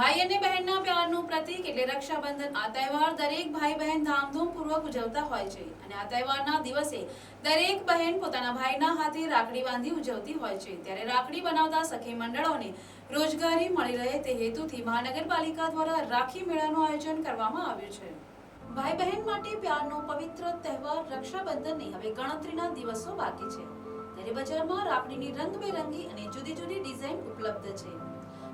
ભાઈ અને બહેનના પ્યારનું પ્રતીક એટલે રક્ષાબંધન. આ તહેવાર દરેક ભાઈ બહેન ધામધૂમપૂર્વક ઉજવતા હોય છે અને આ તહેવારના દિવસે દરેક બહેન પોતાના ભાઈના હાથે રાખડી બાંધી ઉજવતી હોય છે. ત્યારે રાખડી બનાવતા સખી મંડળોને રોજગારી મળી રહે તે હેતુથી મહાનગરપાલિકા દ્વારા રાખી મેળાનું આયોજન કરવામાં આવ્યું છે. ભાઈ બહેન માટે પ્યારનો પવિત્ર તહેવાર રક્ષાબંધનની હવે ગણતરીના દિવસો બાકી છે. ત્યારે બજારમાં રાખડીની રંગબેરંગી અને જુદી જુદી ડિઝાઇન ઉપલબ્ધ છે.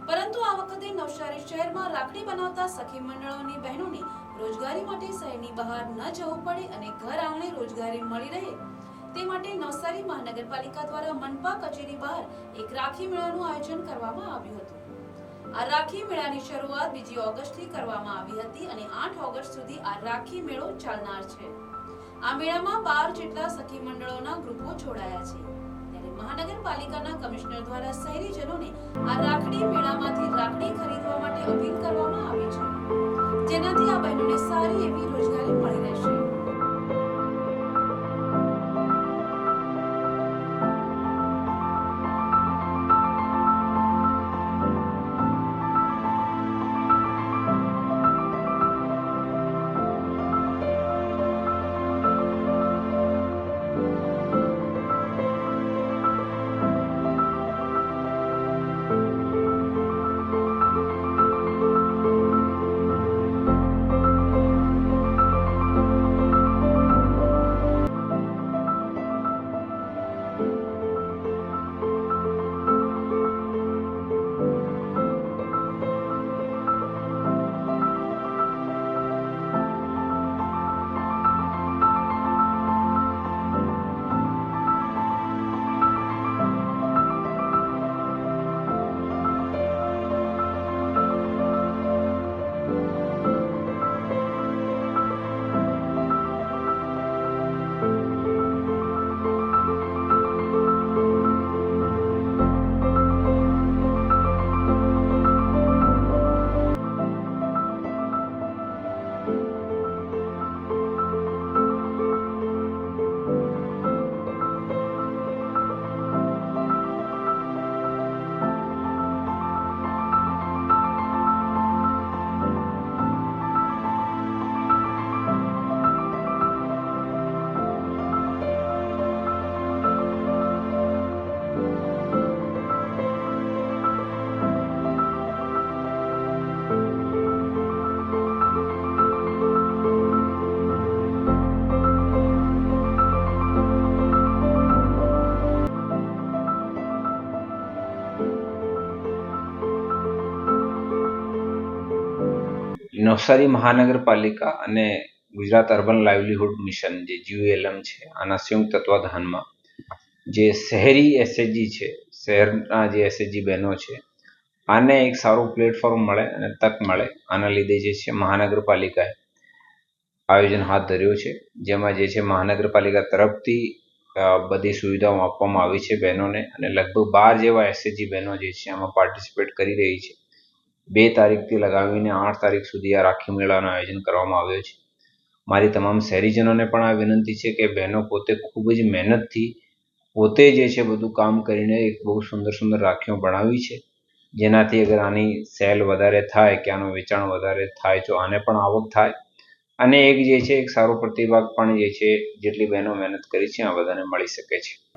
પરંતુ આ વખતે નવસારી શહેરમાં રાખડી બનાવતા સખી મંડળોની બહેનોને રોજગારી માટે શહેરની બહાર ન જવું પડે અને ઘર આંગણે રોજગારી મળી રહે. તે માટે નવસારી મહાનગરપાલિકા દ્વારા મનપા કચેરી બહાર એક રાખી મેળાનું આયોજન કરવામાં આવ્યું હતું. આ રાખી મેળાની શરૂઆત બીજી ઓગસ્ટથી કરવામાં આવી હતી અને આઠ ઓગસ્ટ સુધી આ રાખી મેળો ચાલનાર છે. આ મેળામાં બાર જેટલા સખી મંડળોના ગ્રુપો જોડાયા છે. મહાનગરપાલિકાના કમિશનર દ્વારા શહેરીજનોને આ રાખડી મેળામાંથી રાખડી ખરીદવા માટે અપીલ કરવામાં આવી છે. જેનાથી આ બહેનોને સારી એવી નવસારી મહાનગરપાલિકા અને ગુજરાત અર્બન લાઇવલીહુડ મિશન, જે જીયુએલએમ છે, આના સંયુક્ત તત્વાધાનમાં જે શહેરી એસએચજી છે, શહેરના જે એસએચજી બહેનો છે, આને એક સારું પ્લેટફોર્મ મળે અને તક મળે, આના લીધે જે છે મહાનગરપાલિકાએ આયોજન હાથ ધર્યું છે. જેમાં જે છે મહાનગરપાલિકા તરફથી બધી સુવિધાઓ આપવામાં આવી છે બહેનોને અને લગભગ બાર જેવા એસએચજી બહેનો જે છે આમાં પાર્ટિસિપેટ કરી રહી છે. બે તારીખથી લગાવીને આઠ તારીખ સુધી આ રાખી મેળાનું આયોજન કરવામાં આવ્યું છે. મારી તમામ શહેરીજનોને પણ આ વિનંતી છે કે બહેનો પોતે ખૂબ જ મહેનતથી પોતે જે છે બધું કામ કરીને એક બહુ સુંદર સુંદર રાખીઓ બનાવી છે. જેનાથી અગર આની સેલ વધારે થાય કે આનું વેચાણ વધારે થાય તો આને પણ આવક થાય. અને એક જે છે, એક સારો પ્રતિભાગ પણ જે છે, જેટલી બહેનો મહેનત કરી છે, આ બધાને મળી શકે છે.